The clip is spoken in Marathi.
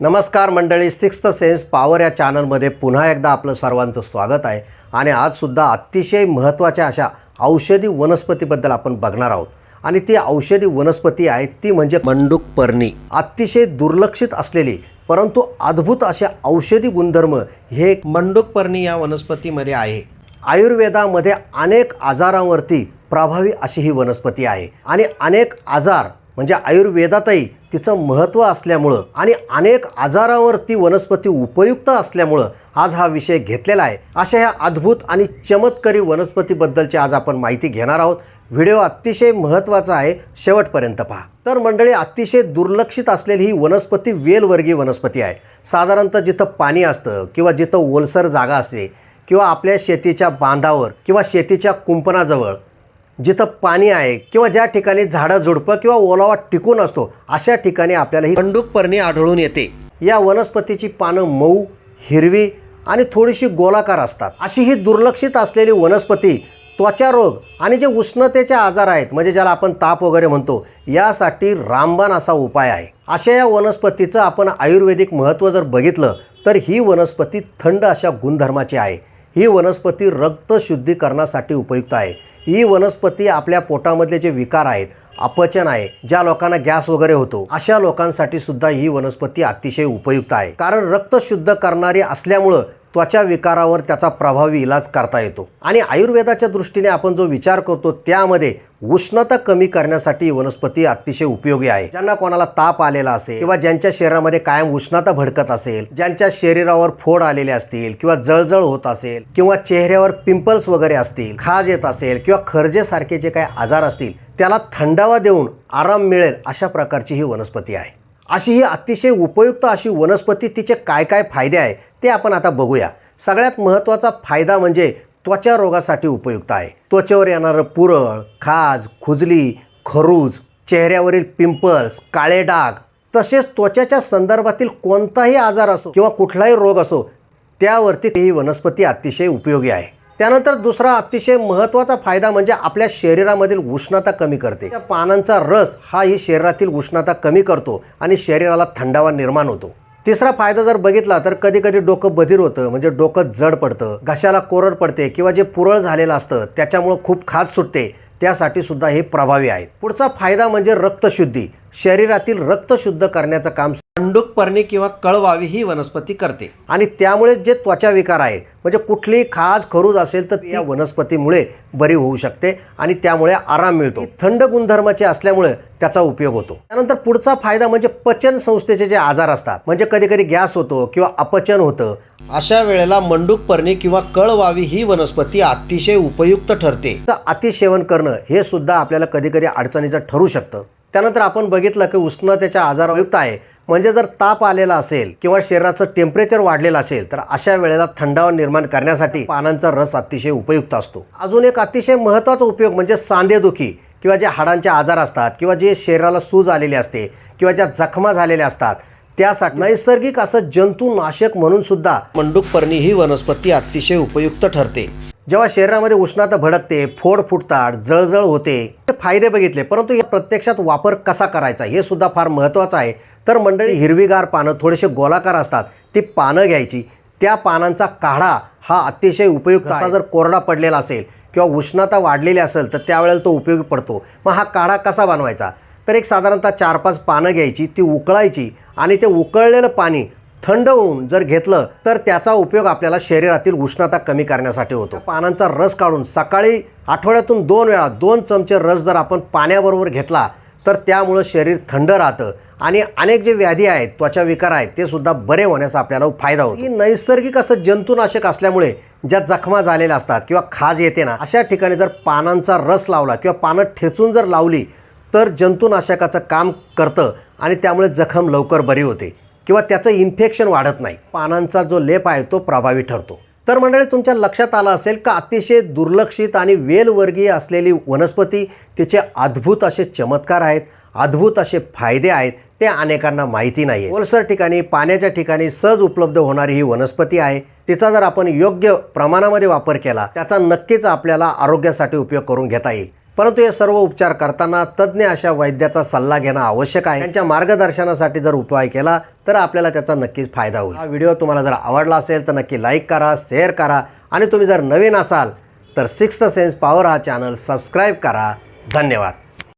नमस्कार मंडळी सिक्स्थ सेन्स पॉवर या चॅनलमध्ये पुन्हा एकदा आपलं सर्वांचं स्वागत आहे. आणि आजसुद्धा अतिशय महत्त्वाच्या अशा औषधी वनस्पतीबद्दल आपण बघणार आहोत. आणि ती औषधी वनस्पती आहे ती म्हणजे मंडूक पर्णी. अतिशय दुर्लक्षित असलेली परंतु अद्भुत असे औषधी गुणधर्म हे मंडूक पर्णी या वनस्पतीमध्ये आहे. आयुर्वेदामध्ये अनेक आजारांवरती प्रभावी अशी ही वनस्पती आहे. आणि अनेक आजार म्हणजे आयुर्वेदातही तिचं महत्त्व असल्यामुळं आणि अनेक आजारावर ती वनस्पती उपयुक्त असल्यामुळं आज हा विषय घेतलेला आहे. अशा ह्या अद्भुत आणि चमत्कारी वनस्पतीबद्दलची आज आपण माहिती घेणार आहोत. व्हिडिओ अतिशय महत्त्वाचा आहे. शेवटपर्यंत पहा. तर मंडळी अतिशय दुर्लक्षित असलेली ही वनस्पती वेलवर्गीय वनस्पती आहे. साधारणतः जिथं पाणी असतं किंवा जिथं ओलसर जागा असते किंवा आपल्या शेतीच्या बांधावर किंवा शेतीच्या कुंपणाजवळ जिथं पाणी आहे किंवा ज्या ठिकाणी झाडं झुडपं किंवा ओलावा टिकून असतो अशा ठिकाणी आपल्याला ही खंडूक पर्णी आढळून येते. या वनस्पतीची पानं मऊ हिरवी आणि थोडीशी गोलाकार असतात. अशी ही दुर्लक्षित असलेली वनस्पती त्वचा रोग आणि जे उष्णतेचे आजार आहेत म्हणजे ज्याला आपण ताप वगैरे म्हणतो यासाठी रामबाण असा उपाय आहे. अशा या वनस्पतीचं आपण आयुर्वेदिक महत्त्व जर बघितलं तर ही वनस्पती थंड अशा गुणधर्माची आहे. ही वनस्पती रक्त शुद्धीकरणासाठी उपयुक्त आहे. ही वनस्पती आपल्या पोटामधले जे विकार आहेत अपचन आहे ज्या लोकांना गॅस वगैरे होतो अशा लोकांसाठी सुद्धा ही वनस्पती अतिशय उपयुक्त आहे. कारण रक्त शुद्ध करणारी असल्यामुळं त्वचा विकारावर त्याचा प्रभावी इलाज करता येतो. आणि आयुर्वेदाच्या दृष्टीने आपण जो विचार करतो त्यामध्ये उष्णता कमी करण्यासाठी वनस्पती अतिशय उपयोगी आहे. ज्यांना कोणाला ताप आलेला असेल किंवा ज्यांच्या शरीरामध्ये कायम उष्णता भडकत असेल ज्यांच्या शरीरावर फोड आलेले असतील किंवा जळजळ होत असेल किंवा चेहऱ्यावर पिंपल्स वगैरे असतील खाज येत असेल किंवा खर्जेसारखे जे काही आजार असतील त्याला थंडावा देऊन आराम मिळेल अशा प्रकारची ही वनस्पती आहे. अशी ही अतिशय उपयुक्त अशी वनस्पती तिचे काय काय फायदे आहे ते आपण आता बघूया. सगळ्यात महत्त्वाचा फायदा म्हणजे त्वचा रोगासाठी उपयुक्त आहे. त्वचेवर येणारं पुरळ खाज खुजली खरूज चेहऱ्यावरील पिंपल्स काळे डाग तसेच त्वचेच्या संदर्भातील कोणताही आजार असो किंवा कुठलाही रोग असो त्यावरती ही वनस्पती अतिशय उपयोगी आहे. त्यानंतर दुसरा अतिशय महत्त्वाचा फायदा म्हणजे आपल्या शरीरामधील उष्णता कमी करते. या पानांचा रस हा ही शरीरातील उष्णता कमी करतो आणि शरीराला थंडावा निर्माण होतो. तिसरा फायदा जर बघितला तर कधी कधी डोकं बधीर होतं म्हणजे डोकं जड पडतं घशाला कोरड पडते किंवा जे पुरळ झालेलं असतं त्याच्यामुळं खूप खाज सुटते त्यासाठी सुद्धा हे प्रभावी आहेत. पुढचा फायदा म्हणजे रक्तशुद्धी. शरीरातील रक्त शुद्ध करण्याचं काम अंडूक पर्णी किंवा कळवावी ही वनस्पती करते. आणि त्यामुळे जे त्वचा विकार आहे म्हणजे कुठलीही खाज खरूज असेल तर या वनस्पतीमुळे बरी होऊ शकते आणि त्यामुळे आराम मिळतो. थंड गुणधर्माचे असल्यामुळे त्याचा उपयोग होतो. त्यानंतर पुढचा फायदा म्हणजे पचन संस्थेचे जे आजार असतात म्हणजे कधी कधी गॅस होतो किंवा अपचन होतं अशा वेळेला मंडूक पर्णी किंवा कळवावी ही वनस्पती अतिशय उपयुक्त ठरते. अतिसेवन करणं हे सुद्धा आपल्याला कधी कधी अडचणीचं ठरू शकतं. त्यानंतर आपण बघितलं की उष्णतेच्या आजारयुक्त आहे. म्हणजे जर ताप आलेला असेल किंवा शरीराचं टेम्परेचर वाढलेलं असेल तर अशा वेळेला थंडावा निर्माण करण्यासाठी पानांचा रस अतिशय उपयुक्त असतो. अजून एक अतिशय महत्त्वाचा उपयोग म्हणजे सांधेदुखी किंवा जे हाडांचे आजार असतात किंवा जे शरीराला सूज आलेली असते किंवा ज्या जखमा झालेल्या असतात त्यासाठी नैसर्गिक असं जंतुनाशक म्हणून सुद्धा मंडूक पर्णी ही वनस्पती अतिशय उपयुक्त ठरते. जेव्हा शरीरामध्ये उष्णता भडकते फोड फुटतात जळजळ होते हे फायदे बघितले. परंतु या प्रत्यक्षात वापर कसा करायचा? हे सुद्धा फार महत्त्वाचं आहे. तर मंडळी हिरवीगार पानं थोडेसे गोलाकार असतात ती पानं घ्यायची. त्या पानांचा काढा हा अतिशय उपयुक्त असा जर कोरडा पडलेला असेल किंवा उष्णता वाढलेली असेल तर त्यावेळेला तो उपयोगी पडतो. मग हा काढा कसा बनवायचा? तर एक साधारणतः चार पाच पानं घ्यायची ती उकळायची आणि ते उकळलेलं पाणी थंड होऊन जर घेतलं तर त्याचा उपयोग आपल्याला शरीरातील उष्णता कमी करण्यासाठी होतो. पानांचा रस काढून सकाळी आठवड्यातून दोन वेळा दोन चमचे रस जर आपण पाण्याबरोबर घेतला तर त्यामुळं शरीर थंड राहतं आणि अनेक जे व्याधी आहेत त्वचा विकार आहेत ते सुद्धा बरे होण्याचा आपल्याला फायदा होतो. ही नैसर्गिक असं जंतुनाशक असल्यामुळे ज्या जखमा झालेल्या असतात किंवा खाज येते ना अशा ठिकाणी जर पानांचा रस लावला किंवा पानं ठेचून जर लावली तर जंतुनाशकाचं काम करतं आणि त्यामुळे जखम लवकर बरी होते. किंवा त्याचं इन्फेक्शन वाढत नाही. पानांचा जो लेप आहे तो प्रभावी ठरतो. तर मंडळी तुमच्या लक्षात आलं असेल का अतिशय दुर्लक्षित आणि वेलवर्गीय असलेली वनस्पती तिचे अद्भुत असे चमत्कार आहेत अद्भुत असे फायदे आहेत ते अनेकांना माहिती नाही आहे ओलसर ठिकाणी पाण्याच्या ठिकाणी सहज उपलब्ध होणारी ही वनस्पती आहे. तिचा जर आपण योग्य प्रमाणामध्ये वापर केला त्याचा नक्कीच आपल्याला आरोग्यासाठी उपयोग करून घेता येईल. परंतु हे सर्व उपचार करताना तज्ज्ञ अशा वैद्याचा सल्ला घेणं आवश्यक आहे. त्यांच्या मार्गदर्शनासाठी जर उपाय केला तर आपल्याला त्याचा नक्कीच फायदा होईल. हा व्हिडिओ तुम्हाला जर आवडला असेल तर नक्की लाईक करा शेअर करा आणि तुम्ही जर नवीन असाल तर सिक्स्थ सेन्स पॉवर हा चॅनल सबस्क्राईब करा. धन्यवाद.